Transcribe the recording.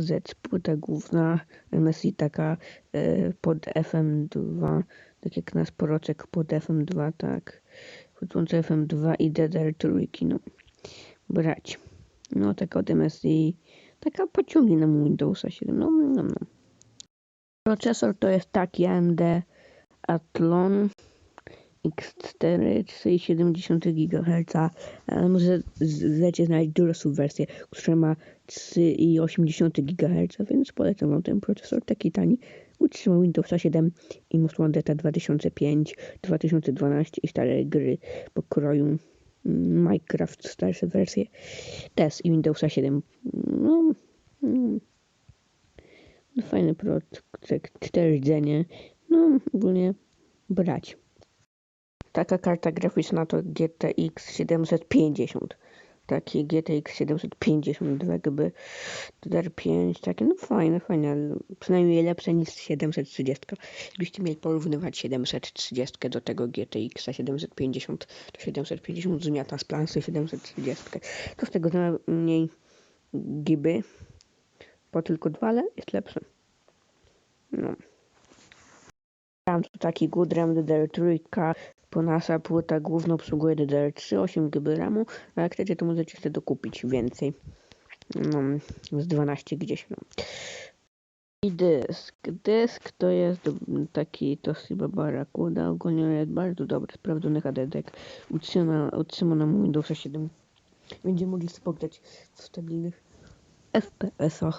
Z, płyta główna MSI taka e, pod FM2, tak jak nasz poroczek pod FM2, tak. Podłączę FM2 i DDR trójki, no. Brać. No taka od MSI, taka pociągi na Windowsa 7, no, no, no. Procesor to jest taki AMD Athlon X4 3,7 GHz, ale może zlecie znaleźć dorosłą wersję, która ma 3,8 GHz, więc polecam wam ten procesor, taki tani. Utrzymał Windowsa 7 i Most Wanteda 2005, 2012 i stare gry pokroju mm, Minecraft, starsze wersje też i Windowsa 7. No, mm, no fajny produkt, 4 rdzenie, no ogólnie brać. Taka karta graficzna to GTX 750. Taki GTX 750 2 GB DDR5, takie no fajne, fajne, przynajmniej lepsze niż 730. Gdybyście mieli porównywać 730 do tego GTX 750, to 750 zmiata z plansy 730. To z tego mniej giby, po tylko dwa, ale jest lepsze. No. Taki good RAM DDR3, bo nasza płyta główna obsługuje DDR3, 8 GB RAMu, a jak chcecie to możecie wtedy dokupić więcej. No, z 12 gdzieś. No. I dysk. Dysk to jest taki Toshiba Barracuda, ogólnie jest bardzo dobry, sprawdzony HDD, utrzymana, utrzymana mu Windowsa 7. Będziemy mogli spotkać w stabilnych FPS-ach.